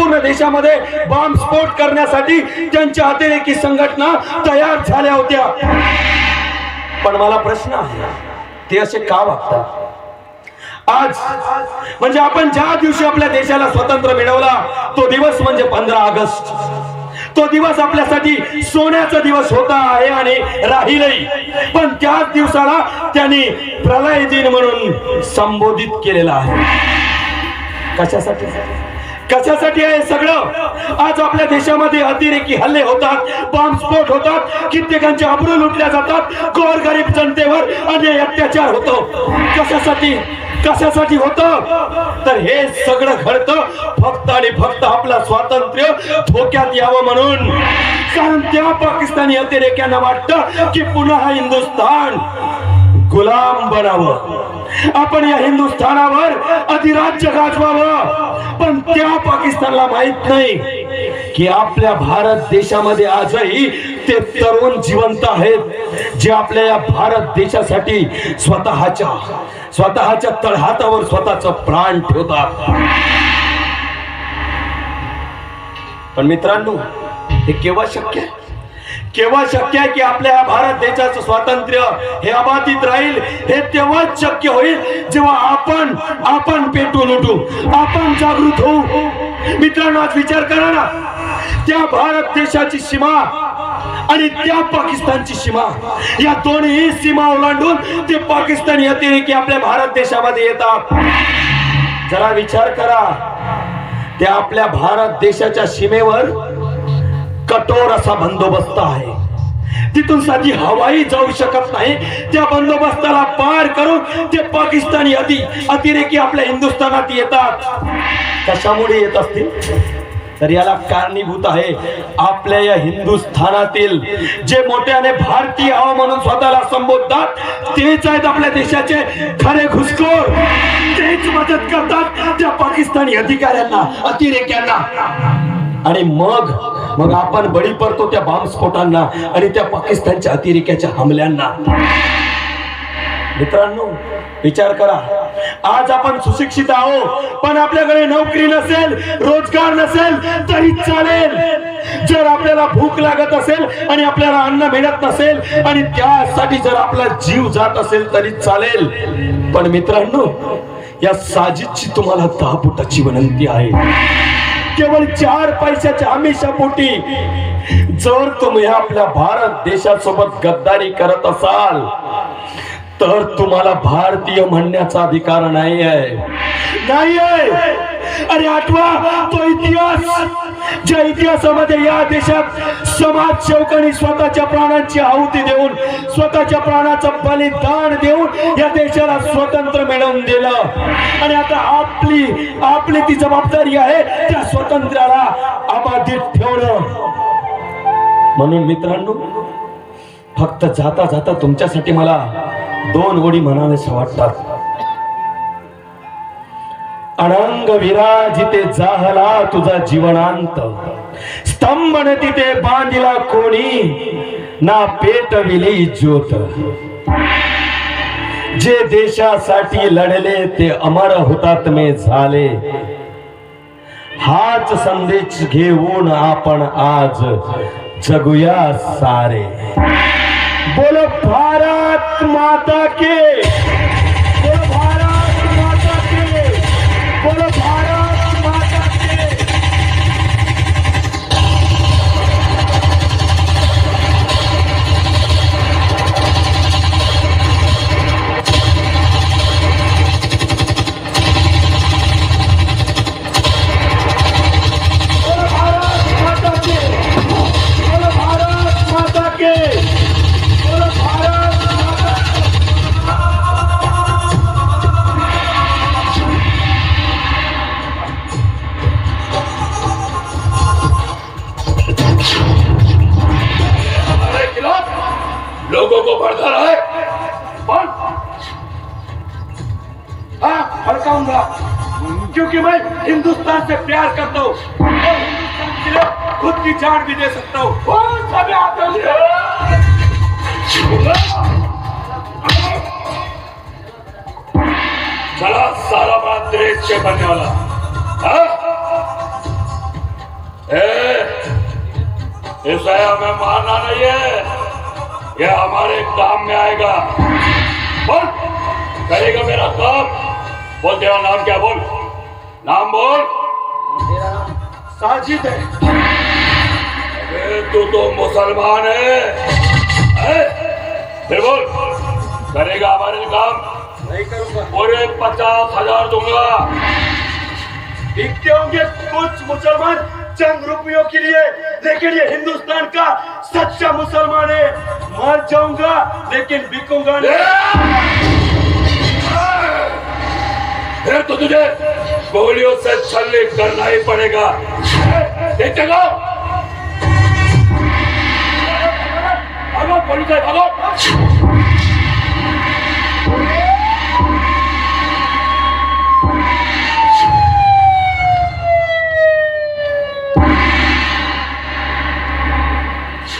संपूर्ण देशामध्ये बॉम्ब स्फोट करण्यासाठी त्यांच्या अतिरेकी संघटना तयार झाल्या होत्या. पण मला प्रश्न आहे ते असे का वागतात? आज म्हणजे आपण ज्या दिवशी आपल्या देशाला स्वतंत्र मिळवला तो दिवस म्हणजे पंधरा ऑगस्ट. तो दिवस आपल्यासाठी सोन्याचा दिवस होता आहे आणि राहीलही. पण त्याच दिवसाला त्यांनी प्रलय दिन म्हणून संबोधित केलेला आहे. कशासाठी? कशासाठी आहे सगळं? आज आपल्या देशामध्ये अतिरेकी हल्ले होतात बॉम्बस्फोट होतात कित्येकांचे अब्रू लुटल्या जातात गोरगरीब जनतेवर अन्याय अत्याचार होतो. कशासाठी? कशासाठी होत? तर हे सगळं घडतं फक्त आणि फक्त आपलं स्वातंत्र्य धोक्यात यावं म्हणून. कारण त्या पाकिस्तानी अतिरेक्यांना वाटतं की पुन्हा हिंदुस्थान गुलाम बनावं. आपण या हिंदुस्थानावर अधिराज्य गाजवावं. पण त्या पाकिस्तानला माहीत नाही की आपल्या भारत देशामध्ये आजही ते तरुण जिवंत आहेत जे आपल्या या भारत देशासाठी स्वतःच्या स्वतःच्या तळहातावर स्वतःच प्राण ठेवतात. पण मित्रांनो हे केव्हा शक्य आहे? केव्हा शक्य आहे की आपल्या या भारत देशाचं स्वातंत्र्य हे अबाधित राहील? हे तेव्हाच शक्य होईल जेव्हा आपण आपण पेटून उठू आपण जागृत होऊ. मित्रांनो आज विचार करा ना. त्या भारत देशाची सीमा आणि त्या पाकिस्तानची सीमा या दोन्ही सीमा ओलांडून ते पाकिस्तान येते की आपल्या भारत देशामध्ये येतात. जरा विचार करा. त्या आपल्या भारत देशाच्या सीमेवर कठोर असा बंदोबस्त आहे. तिथून साधी हवाई जाऊ शकत नाही. त्या बंदोबस्ताला पार करून ते पाकिस्तानी अति अतिरेकी आपल्या हिंदुस्थानात येतात. कशामुळे येत असतील? तर याला कारणीभूत आहे आपल्या या हिंदुस्थानातील जे मोठ्याने भारतीय हवा म्हणून स्वतःला संबोधतात तेच आहेत आपल्या देशाचे खरे घुसखोर. तेच मदत करतात त्या पाकिस्तानी अधिकाऱ्यांना अतिरेक्यांना. आणि मग मग आपण बळी पडतो त्या बॉम्बस्फोटांना आणि त्या पाकिस्तानच्या अतिरेक्याच्या हमल्यांना. मित्रांनो विचार करा. आज आपण सुशिक्षित आहो पण आपल्याकडे नोकरी नसेल रोजगार नसेल तरी चालेल. जर आपल्याला भूक लागत असेल आणि आपल्याला अन्न मिळत नसेल आणि त्यासाठी जर आपला जीव जात असेल तरी चालेल. पण मित्रांनो या साजिदची तुम्हाला दहा फुटाची विनंती आहे. केवळ चार पैशाच्या आमिषा पोटी जर तुम्ही आपल्या भारत देशासोबत गद्दारी करत असाल तर तुम्हाला भारतीय म्हणण्याचा अधिकार नाही आहे नाही आहे अरे आठवा तो इतिहास. ज्या इतिहासामध्ये या देशात समाज सेवकांनी स्वतःच्या प्राणांची आहुती देऊन स्वतःच्या प्राणाचं बलिदान देऊन या देशाला स्वतंत्र मिळवून दिलं. आणि आता आपली आपली ती जबाबदारी आहे त्या स्वातंत्र्याला अबाधित ठेवणं. म्हणून मित्रांनो फक्त जाता जाता तुमच्यासाठी मला दोन गोडी म्हणावेस वाटतात. अनंग विराजिते जाहला तुझा जीवनांत. स्तंभन तिथे बांधिला कोणी? ना पेटविली ज्योत. जे देशासाठी लढले ते अमर हुतात्मे झाले. हाच संदेश घेऊन आपण आज जगूया सारे. बोलो भारत माता के! को रहा। है कौन हाँ भड़काऊँगा। क्योंकि मैं हिंदुस्तान से प्यार करता हूँ। और खुद की जान भी दे सकता हूँ। सा? चला सारा बात देश के बनने वाला? इसे हमें मारना नहीं है। ये हमारे काम में आएगा। बोल। करेगा मेरा काम। बोल तेरा नाम क्या बोल? नाम बोल। साजिद है। अबे तू तो मुसलमान है? फिर बोल। करेगा हमारे काम। नहीं करूंगा। पूरे पचास हजार दूंगा। बिकते होंगे कुछ मुसलमान चंद रुपयों के लिए। लेकिन ये हिंदुस्तान का सच्चा मुसलमान है। मर जाऊँगा लेकिन बिकूँगा फिर तो तुझे गोलियों से छल्ले करना ही पड़ेगा। देख चलो। भागो पुलिस है, भागो।